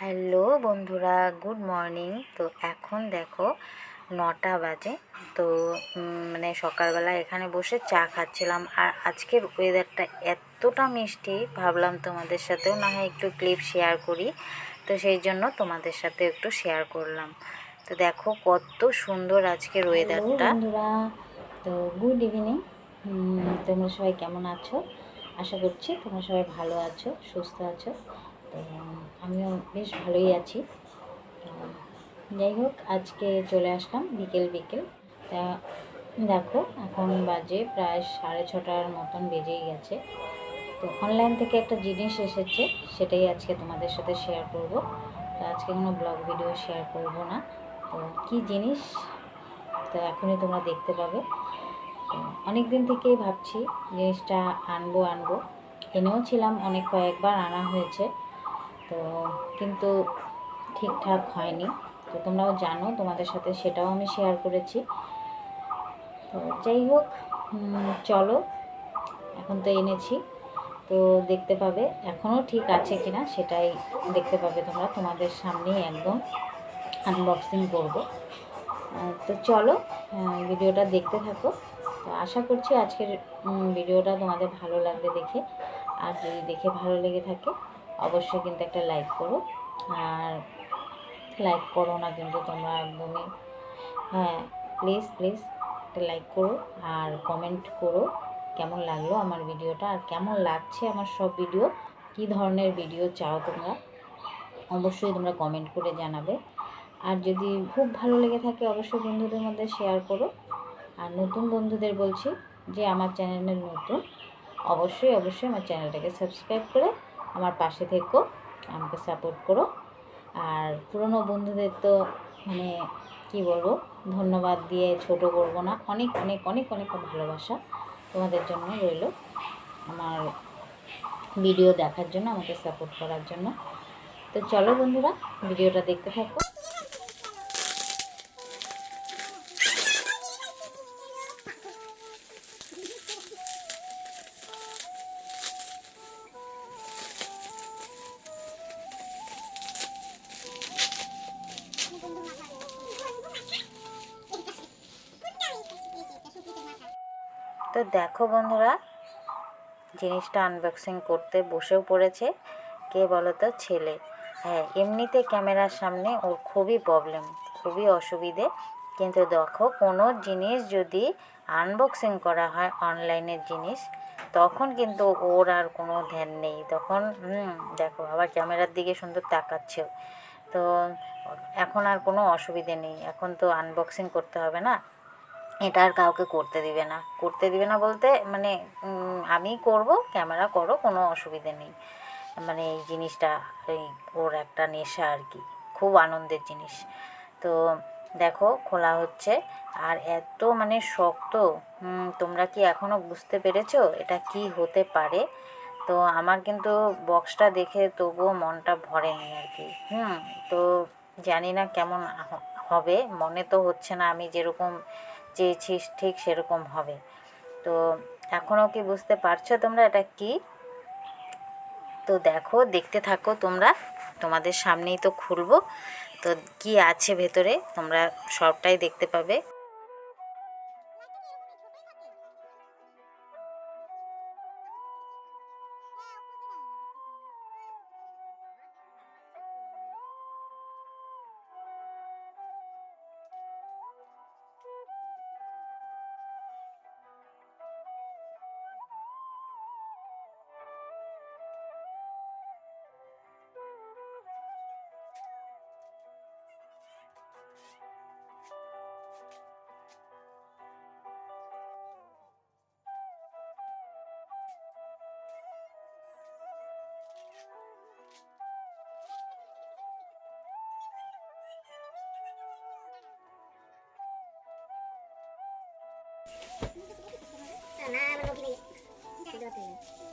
Hello বন্ধুরা good morning. তো এখন দেখো নটা বাজে। তো মানে সকালবেলা এখানে বসে চা খাচ্ছিলাম। আর আজকের ওয়েদারটা এতটা মিষ্টি ভাবলাম তোমাদের সাথেও না হয় একটু ক্লিপ শেয়ার করি। তো সেই জন্য তোমাদের সাথে একটু শেয়ার করলাম। তো দেখো কত সুন্দর আজকের ওয়েদারটা বন্ধুরা তো গুড ইভিনিং তোমরা সবাই কেমন আছো? আশা করছি তোমরা সবাই ভালো আছো সুস্থ আছো। তো, আমিও বেশ ভালোই আছি। যাই হোক, আজকে চলে আসলাম বিকেল বিকেল। তা, দেখো, এখন বাজে প্রায় সাড়ে ছটার মতন বেজেই গেছে। তো অনলাইন থেকে একটা জিনিস এসেছে, সেটাই আজকে তোমাদের সাথে শেয়ার করব। তো, আজকে কোনো ব্লগ ভিডিও শেয়ার করব না। তো, কী জিনিস? তো, এখনই তোমরা দেখতে পাবে। অনেক দিন থেকেই ভাবছি জিনিসটা আনব আনব। এনেও ছিলাম, অনেক কয়েকবার আনা হয়েছে। তো কিন্তু ঠিকঠাক হয়নি। তো তোমরাও জানো, তোমাদের সাথে সেটাও আমি শেয়ার করেছি। তো যাই হোক চলো, এখন তো এনেছি। তো দেখতে পাবে, এখনও ঠিক আছে কি না সেটাই দেখতে পাবে তোমরা। তোমাদের সামনেই একদম আনবক্সিং করব। তো চলো ভিডিওটা দেখতে থাকো। তো আশা করছি আজকের ভিডিওটা তোমাদের ভালো লাগবে দেখে। আর যদি দেখে ভালো লেগে থাকে অবশ্যই কিন্তু একটা লাইক করো। আর লাইক করো না কিন্তু তোমরা একদমই হ্যাঁ প্লিজ প্লিজ একটা লাইক করো আর কমেন্ট করো কেমন লাগল আমার ভিডিওটা আর কেমন লাগছে আমার সব ভিডিও কী ধরনের ভিডিও চাও তোমরা? অবশ্যই তোমরা কমেন্ট করে জানাবে। আর যদি খুব ভালো লেগে থাকে অবশ্যই বন্ধুদের মধ্যে শেয়ার করো। আর নতুন বন্ধুদের বলছি যে আমার চ্যানেলের নতুন, অবশ্যই অবশ্যই আমার চ্যানেলটাকে সাবস্ক্রাইব করে আমার পাশে থেকো, আমাকে সাপোর্ট করো। আর পুরনো বন্ধুদের তো মানে কি বলব, ধন্যবাদ দিয়ে ছোট করব না। অনেক অনেক অনেক অনেক ভালোবাসা তোমাদের জন্য রইল। আমার ভিডিও দেখার জন্য, আমাকে সাপোর্ট করার জন্য। তো চলো বন্ধুরা ভিডিওটা দেখতে থাকো। তো দেখো বন্ধুরা, জিনিসটা আনবক্সিং করতে বসেও পড়েছে। কে বলো তো ছেলে। হ্যাঁ এমনিতে ক্যামেরার সামনে ওর খুবই প্রবলেম খুবই অসুবিধে। কিন্তু দেখো, কোনো জিনিস যদি আনবক্সিং করা হয় অনলাইনের জিনিস, তখন কিন্তু ওর আর কোনো ধ্যান নেই। তখন, হুম, দেখো, আবার ক্যামেরার দিকে সুন্দর তাকাচ্ছেও। তো এখন আর কোনো অসুবিধে নেই। এখন তো আনবক্সিং করতে হবে না। এটা আর কাউকে করতে দিবে না। করতে দিবে না বলতে মানে আমি করব, ক্যামেরা করো, কোনো অসুবিধে নেই। মানে এই জিনিসটা, এই ওর একটা নেশা আর কি, খুব আনন্দের জিনিস। তো দেখো, খোলা হচ্ছে। আর এত মানে শক্ত তোমরা কি এখনও বুঝতে পেরেছ এটা কি হতে পারে? তো আমার কিন্তু বক্সটা দেখে তবুও মনটা ভরেনি আর কি। হুম, তো জানি না কেমন হবে। মনে তো হচ্ছে না আমি যেরকম চেয়েছিস, ঠিক সেরকম হবে। তো এখনও কি বুঝতে পারছ তোমরা এটা কি? তো দেখো, দেখতে থাকো তোমরা, তোমাদের সামনেই তো খুলবো। তো কি আছে ভেতরে, তোমরা সবটাই দেখতে পাবে। Thanks.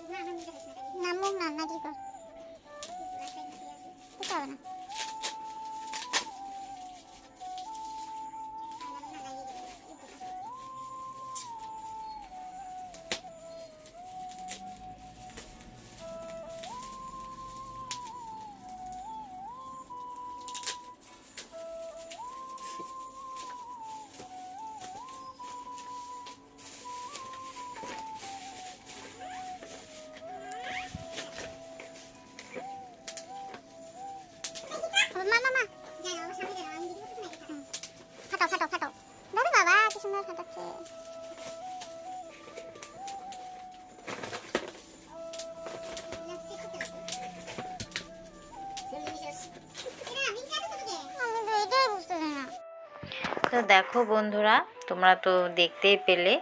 তো দেখো বন্ধুরা, তোমরা তো দেখতেই পেলে,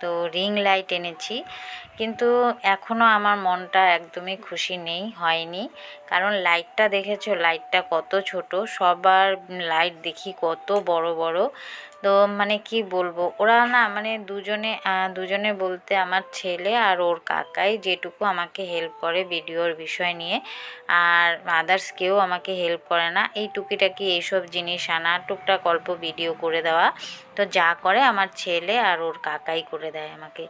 তো রিং লাইট এনেছি। কিন্তু এখনও আমার মনটা একদমই খুশি নেই, হয়নি। কারণ লাইটটা দেখেছ? লাইটটা কত ছোট, সবার লাইট দেখি কত বড় বড়। তো মানে কি বলব? ওরা না মানে দুজনে দুজনে বলতে আমার ছেলে আর ওর কাকাই যেটুকু আমাকে হেল্প করে ভিডিওর বিষয় নিয়ে। আর আদার্স কেউ আমাকে হেল্প করে না। এই টুকিটাকি এইসব জিনিস আনা, টুকটাক অল্প ভিডিও করে দেওয়া। তো যা করে আমার ছেলে আর ওর কাকাই করে দেয় আমাকে।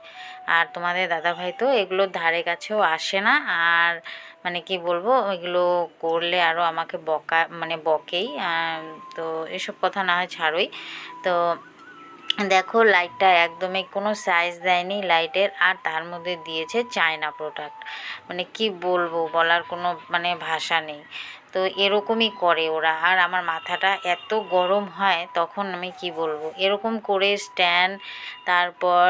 আর তোমাদের দাদাভাই তো এগুলোর ধারে কাছেও আসে না। আর মানে কি বলব এগুলো করলে আরও আমাকে বকা মানে বকেই। তো এসব কথা না হয় ছাড়ই। তো দেখো লাইটটা একদমই কোনো সাইজ দেয়নি লাইটের আর তার মধ্যে দিয়েছে চায়না প্রোডাক্ট মানে কি বলব, বলার কোনো মানে ভাষা নেই। তো এরকমই করে ওরা। আর আমার মাথাটা এত গরম হয়, তখন আমি কি বলব? এরকম করে স্ট্যান্ড, তারপর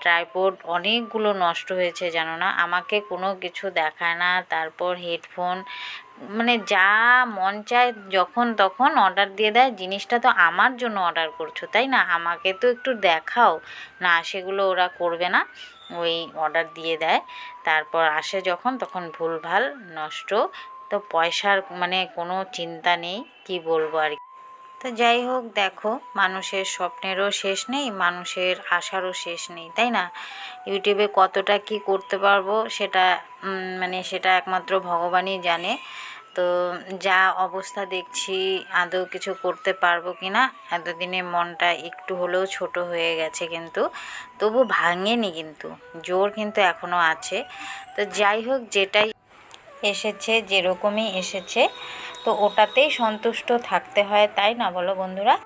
ট্রাইপোড অনেকগুলো নষ্ট হয়েছে জানো না? আমাকে কোনো কিছু দেখায় না, তারপর হেডফোন মানে যা মন চায় যখন তখন অর্ডার দিয়ে দেয়। জিনিসটা তো আমার জন্য অর্ডার করছ, তাই না? আমাকে তো একটু দেখাও। না, সেগুলো ওরা করবে না। ওই অর্ডার দিয়ে দেয়। তারপর আসে যখন, তখন ভুলভাল নষ্ট তো পয়সার মানে কোনো চিন্তা নেই, কি বলব আর। তো যাই হোক, দেখো, মানুষের স্বপ্নেরও শেষ নেই, মানুষের আশারও শেষ নেই, তাই না? ইউটিউবে কতটা কি করতে পারব সেটা মানে সেটা একমাত্র ভগবানই জানে। তো যা অবস্থা দেখছি, আদৌ কিছু করতে পারব কি না, এতদিনে মনটা একটু হলেও ছোট হয়ে গেছে কিন্তু, তবু ভাঙেনি কিন্তু, জোর কিন্তু এখনও আছে। তো যাই হোক, যেটাই এসেছে, যেরকমই এসেছে। তো ওটাতেই সন্তুষ্ট থাকতে হয়, তাই না বলো বন্ধুরা?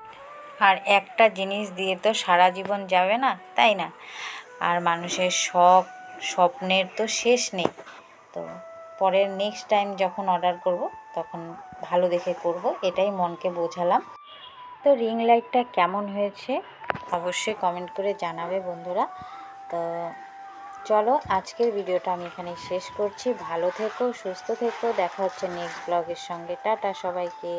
আর একটা জিনিস দিয়ে তো সারা জীবন যাবে না, তাই না? আর মানুষের শখ, স্বপ্নের তো শেষ নেই। তো পরের নেক্সট টাইম যখন অর্ডার করব, তখন ভালো দেখে করব, এটাই মনকে বোঝালাম। তো রিং লাইটটা কেমন হয়েছে? অবশ্যই কমেন্ট করে জানাবে বন্ধুরা। তো চলো আজকের ভিডিওটা আমি এখানে শেষ করছি। ভালো থেকো, সুস্থ থেকো। দেখা হচ্ছে নেক্সট ব্লগের সঙ্গে। টাটা সবাইকে।